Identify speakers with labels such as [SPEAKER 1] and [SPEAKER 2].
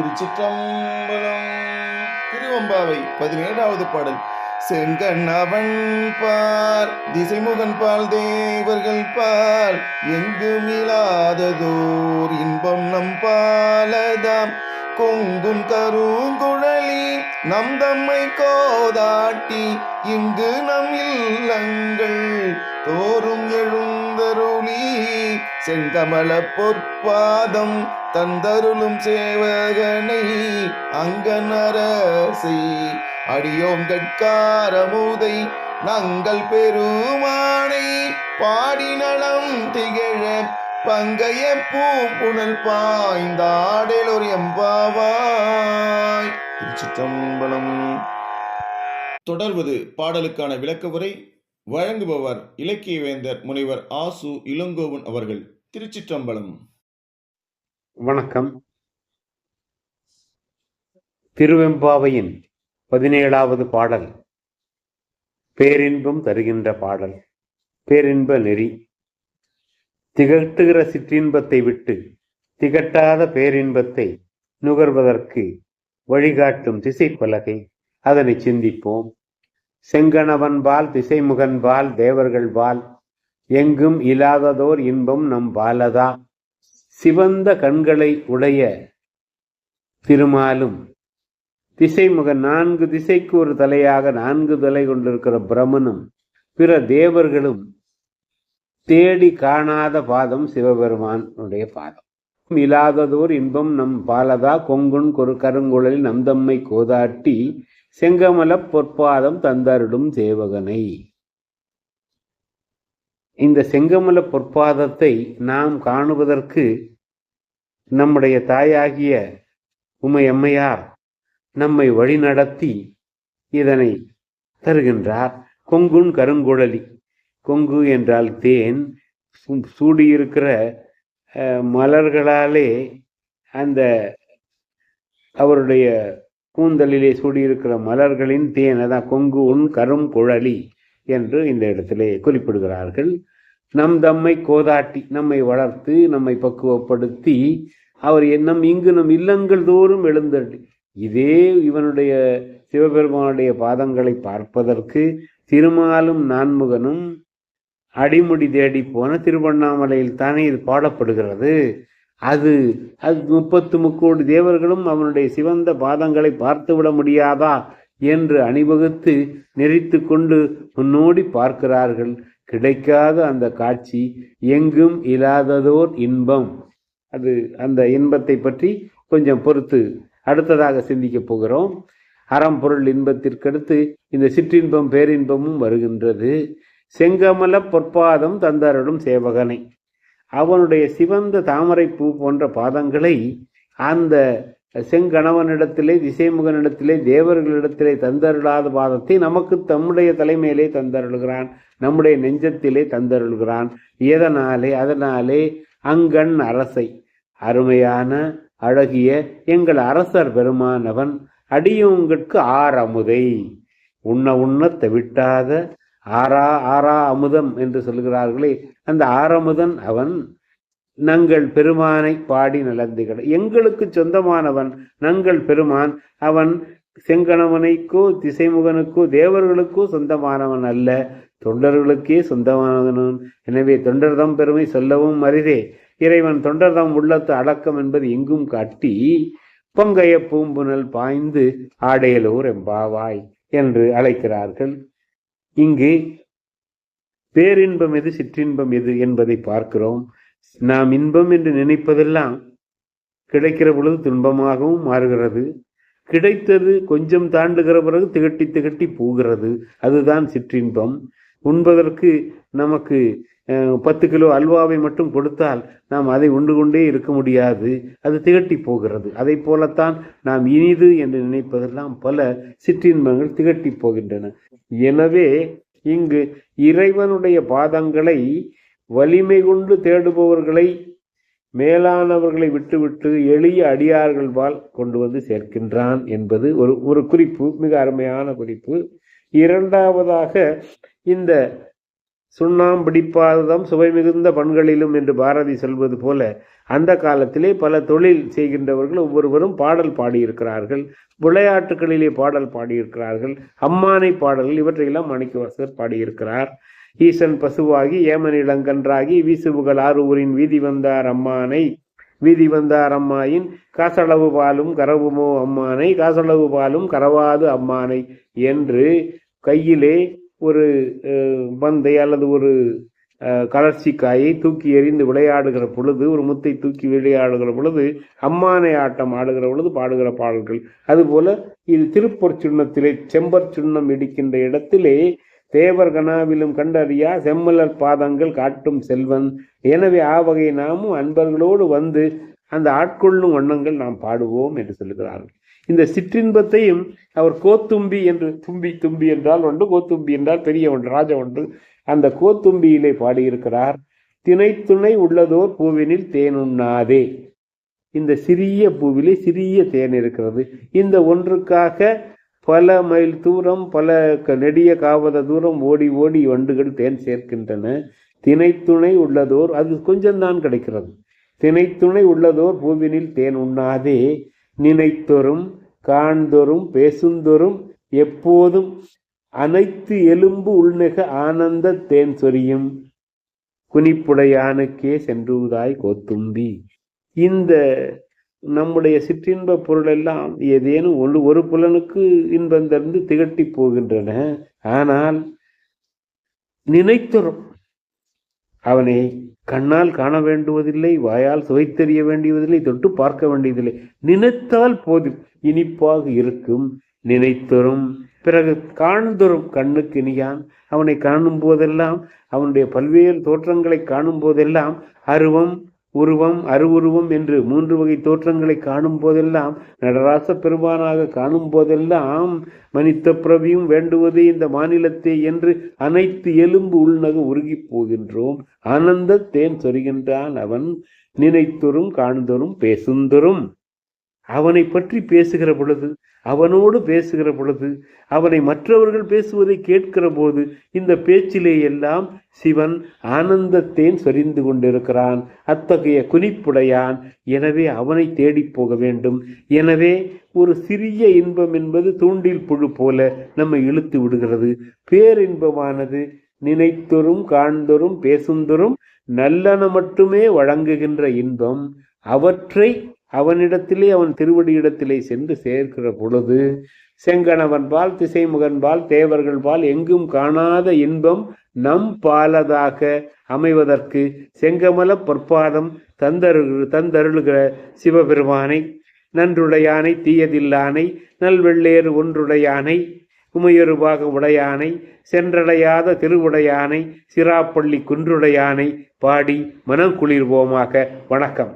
[SPEAKER 1] திருச்சிற்றம்பலம். திருவம்பாவை பதினேழாவது பாடல். செங்கண்ணவன் பால் திசைமுகன் பால் தேவர்கள் பால். எங்கும் இல்லாததோர் இன்பம் நம் பாலதாம். கொங்கும் கருங்குழலி நம் தம்மை கோதாட்டி. இங்கு நம் இல்லங்கள் தோறும் எழு செங்கமல பொற்பாதம் தந்தருளும் சேவகனை அங்கனரசை. அடியோங்கட்காரமுதை நங்கள் பெருமானை பாடி நலம் திகழ பங்கைய பூப்புணல் பாய்ந்தாடலொரு எம்பாவாய். திருச்சிற்றம்பலம். தொடர்வது பாடலுக்கான விளக்க உரை வழங்குபவர் இலக்கிய வேந்தர் முனைவர் ஆசு இளங்கோவன் அவர்கள் திருச்சிற்றம்பலம்.
[SPEAKER 2] வணக்கம். திருவெம்பாவையின் பதினேழாவது பாடல் பேரின்பம் தருகின்ற பாடல் பேரின்ப நெறி. திகட்டுகிற சிற்றின்பத்தை விட்டு திகட்டாத பேரின்பத்தை நுகர்வதற்கு வழிகாட்டும் திசைப்பலகை. அதனை சிந்திப்போம். செங்கணவன்பால் திசைமுகன்பால் தேவர்கள்பால் எங்கும் இல்லாததோர் இன்பம் நம் பாலதா சிவந்த கண்களை உடைய திருமாலும் திசைமுகன் நான்கு திசைக்கு ஒரு தலையாக நான்கு தலை கொண்டிருக்கிற பிரமனும் பிற தேவர்களும் தேடி காணாத பாதம் சிவபெருமானுடைய பாதம். இல்லாததோர் இன்பம் நம் பாலதா கொங்குன் கொரு கருங்குழலில் நம் தம்மை கோதாட்டி செங்கமலப் பொற்பாதம் தந்தருடும் சேவகனை. இந்த செங்கமல பொற்பாதத்தை நாம் காணுவதற்கு நம்முடைய தாயாகிய உமையம்மையார் நம்மை வழிநடத்தி இதனை தருகின்றார். கொங்குன் கருங்குழலி. கொங்கு என்றால் தேன். சூ- சூடியிருக்கிற அஹ், மலர்களாலே அந்த அவருடைய கூந்தலிலே சூடியிருக்கிற மலர்களின் தேன் அதான் கொங்கு உன் கரும் குழலி என்று இந்த இடத்திலே குறிப்பிடுகிறார்கள். நம் தம்மை கோதாட்டி நம்மை வளர்த்து நம்மை பக்குவப்படுத்தி அவர் நம் இங்கு நம் இல்லங்கள் தோறும் எழுந்தள்ளி இதே இவனுடைய சிவபெருமானுடைய பாதங்களை பார்ப்பதற்கு திருமாலும் நான்முகனும் அடிமுடி தேடி போன திருவண்ணாமலையில் தானே இது பாடப்படுகிறது. அது அது முப்பத்து முக்கோடி தேவர்களும் அவனுடைய சிவந்த பாதங்களை பார்த்துவிட முடியாதா என்று அணிவகுத்து நெறித்து கொண்டு முன்னோடி பார்க்கிறார்கள். கிடைக்காத அந்த காட்சி எங்கும் இல்லாததோர் இன்பம். அது அந்த இன்பத்தை பற்றி கொஞ்சம் பொறுத்து அடுத்ததாக சிந்திக்கப் போகிறோம். அறம்பொருள் இன்பத்திற்கடுத்து இந்த சிற்றின்பம் பேரின்பமும் வருகின்றது. செங்கமல பொற்பாதம் தந்தருளும் சேவகனை. அவனுடைய சிவந்த தாமரை பூ போன்ற பாதங்களை அந்த செங்கணவனிடத்திலே திசைமுகனிடத்திலே தேவர்களிடத்திலே தந்தருளாத பாதத்தை நமக்கு தம்முடைய தலைமையிலே தந்தருள்கிறான். நம்முடைய நெஞ்சத்திலே தந்தருள்கிறான். எதனாலே? அதனாலே அங்கண் அரசை. அருமையான அழகிய எங்கள் அரசர் பெருமானவன் அடியோங்கட்கு ஆறமுதை. உண்ண உண்ண தவிட்டாத ஆரா ஆரா அமுதம் என்று சொல்கிறார்களே அந்த ஆரமுதன் அவன் நங்கள் பெருமானை பாடி நலந்துகிட எங்களுக்கு சொந்தமானவன் நங்கள் பெருமான் அவன் செங்கணவனைக்கோ திசைமுகனுக்கோ தேவர்களுக்கோ சொந்தமானவன் அல்ல தொண்டர்களுக்கே சொந்தமானவன். எனவே தொண்டர்தம் பெருமை சொல்லவும் அரிதே. இறைவன் தொண்டர்தம் உள்ளத்து அடக்கம் என்பது எங்கும் காட்டி பொங்கைய பூம்புனல் பாய்ந்து ஆடையலூர் எம்பாவாய் என்று அழைக்கிறார்கள். இங்கு பேரின்பம் எது சிற்றின்பம் எது என்பதை பார்க்கிறோம். நாம் இன்பம் என்று நினைப்பதெல்லாம் கிடைக்கிற பொழுது துன்பமாகவும் மாறுகிறது. கிடைத்தது கொஞ்சம் தாண்டுகிற பிறகு திகட்டி திகட்டி போகிறது. அதுதான் சிற்றின்பம். உண்பதற்கு நமக்கு பத்து கிலோ அல்வாவை மட்டும் கொடுத்தால் நாம் அதை உண்டு கொண்டே இருக்க முடியாது. அது திகட்டி போகிறது. அதை போலத்தான் நாம் இனிது என்று நினைப்பதெல்லாம் பல சிற்றின்பங்கள் திகட்டி போகின்றன. எனவே இங்கு இறைவனுடைய பாதங்களை வலிமை கொண்டு தேடுபவர்களை மேலானவர்களை விட்டுவிட்டு எளிய அடியார்கள் வாழ் கொண்டு வந்து சேர்க்கின்றான் என்பது ஒரு ஒரு குறிப்பு மிக அருமையான குறிப்பு. இரண்டாவதாக இந்த சுண்ணாம் பிடிப்பாததம் சுவை மிகுந்த பண்களிலும் என்று பாரதி சொல்வது போல அந்த காலத்திலே பல தொழில் செய்கின்றவர்கள் ஒவ்வொருவரும் பாடல் பாடியிருக்கிறார்கள். விளையாட்டுகளிலே பாடல் பாடியிருக்கிறார்கள். அம்மானை பாடல்கள் இவற்றையெல்லாம் மாணிக்கவாசகர் பாடியிருக்கிறார். ஈசன் பசுவாகி ஏமன் இளங்கன்றாகி வீசுபுகழ் ஆறு ஊரின் வீதி வந்தார் அம்மானை. வீதி வந்தார் அம்மாயின் காசளவு பாலும் கரவுமோ அம்மானை காசளவு பாலும் கரவாது அம்மானை என்று கையிலே ஒரு பந்தை அல்லது ஒரு கலர்ச்சிக்காயை தூக்கி எறிந்து விளையாடுகிற பொழுது ஒரு முத்தை தூக்கி விளையாடுகிற பொழுது அம்மானை ஆட்டம் ஆடுகிற பொழுது பாடுகிற பாடல்கள். அதுபோல இது திருப்பொற் சுண்ணத்திலே செம்பற் சுண்ணம் இடிக்கின்ற இடத்திலே தேவர் கனாவிலும் கண்டறியா செம்மலர் பாதங்கள் காட்டும் செல்வன். எனவே ஆவகை நாமும் அன்பர்களோடு வந்து அந்த ஆட்கொள்ளும் வண்ணங்கள் நாம் பாடுவோம் என்று சொல்லுகிறார்கள். இந்த சிற்றின்பத்தையும் அவர் கோத்தும்பி என்று தும்பி தும்பி என்றால் ஒன்று கோத்தும்பி என்றால் பெரிய ஒன்று ராஜ ஒன்று. அந்த கோத்தும்பியிலே பாடியிருக்கிறார் திணைத்துணை உள்ளதோர் பூவினில் தேனுண்ணாதே. இந்த சிறிய பூவிலே சிறிய தேன் இருக்கிறது. இந்த ஒன்றுக்காக பல மைல் தூரம் பல க- நெடிய காவத தூரம் ஓடி ஓடி வண்டுகள் தேன் சேர்க்கின்றன. திணைத்துணை உள்ளதோர் அது கொஞ்சம்தான் கிடைக்கிறது. திணைத்துணை உள்ளதோர் பூவினில் தேன் உண்ணாதே. நினைத்தொரும் காண்தொரும் பேசுந்தொரும் எப்போதும் அனைத்து எலும்பு உள்நெக ஆனந்த தேன் சொரியும் குனிப்புடையானுக்கே சென்றுவதாய் கோத்தும்பி. இந்த நம்முடைய சிற்றின்ப பொருள் எல்லாம் ஏதேனும் ஒரு ஒரு புலனுக்கு இன்பம் தந்து திகட்டி போகின்றன. ஆனால் நினைத்தொரும் அவனை கண்ணால் காண வேண்டுவதில்லை வாயால் சுவைத்தறிய வேண்டியதில்லை தொட்டு பார்க்க வேண்டியதில்லை. நினைத்தால் போதும் இனிப்பாக இருக்கும் நினைத்தொரும் பிறகு காண்தொரும் கண்ணுக்கு இனியான் அவனை காணும் போதெல்லாம் அவனுடைய பல்வேறு தோற்றங்களை காணும் போதெல்லாம் அருவம் உருவம் அருவுருவம் என்று மூன்று வகை தோற்றங்களை காணும் போதெல்லாம் நடராச பெருமானாக காணும் போதெல்லாம் மனித பிரவியும் வேண்டுவது இந்த மாநிலத்தை என்று அனைத்து எலும்பு உள்நக உருகிப் போகின்றோம். ஆனந்த தேன் சொருகின்றான் அவன் நினைத்தொரும் காண்தொரும் பேசுந்தொரும். அவனை பற்றி பேசுகிற பொழுது அவனோடு பேசுகிற பொழுது அவனை மற்றவர்கள் பேசுவதை கேட்கிற போது இந்த பேச்சிலே எல்லாம் சிவன் ஆனந்தத்தேன் சொரிந்து கொண்டிருக்கிறான். அத்தகைய குனிப்புடையான். எனவே அவனை தேடிப் போக வேண்டும். எனவே ஒரு சிறிய இன்பம் என்பது தூண்டில் புழு போல நம்மை இழுத்து விடுகிறது. பேரின்பமானது நினைத்தொரும் காண்தொரும் பேசுந்தொரும் நல்லன மட்டுமே வழங்குகின்ற இன்பம். அவற்றை அவனிடத்திலே அவன் திருவடியிடத்திலே சென்று சேர்க்கிற பொழுது செங்கணவன்பால் திசைமுகன்பால் தேவர்கள்பால் எங்கும் காணாத இன்பம் நம் பாலதாக அமைவதற்கு செங்கமல பொற்பாதம் தந்தரு தந்தருளுகிற சிவபெருமானை நன்றுடையானை தீயதில்லானை நல்வெள்ளேறு ஒன்றுடையானை உமையொருபாக உடையானை சென்றடையாத திருவுடையானை சிராப்பள்ளி குன்றுடையானை பாடி மனம் குளிர்வோமாக. வணக்கம்.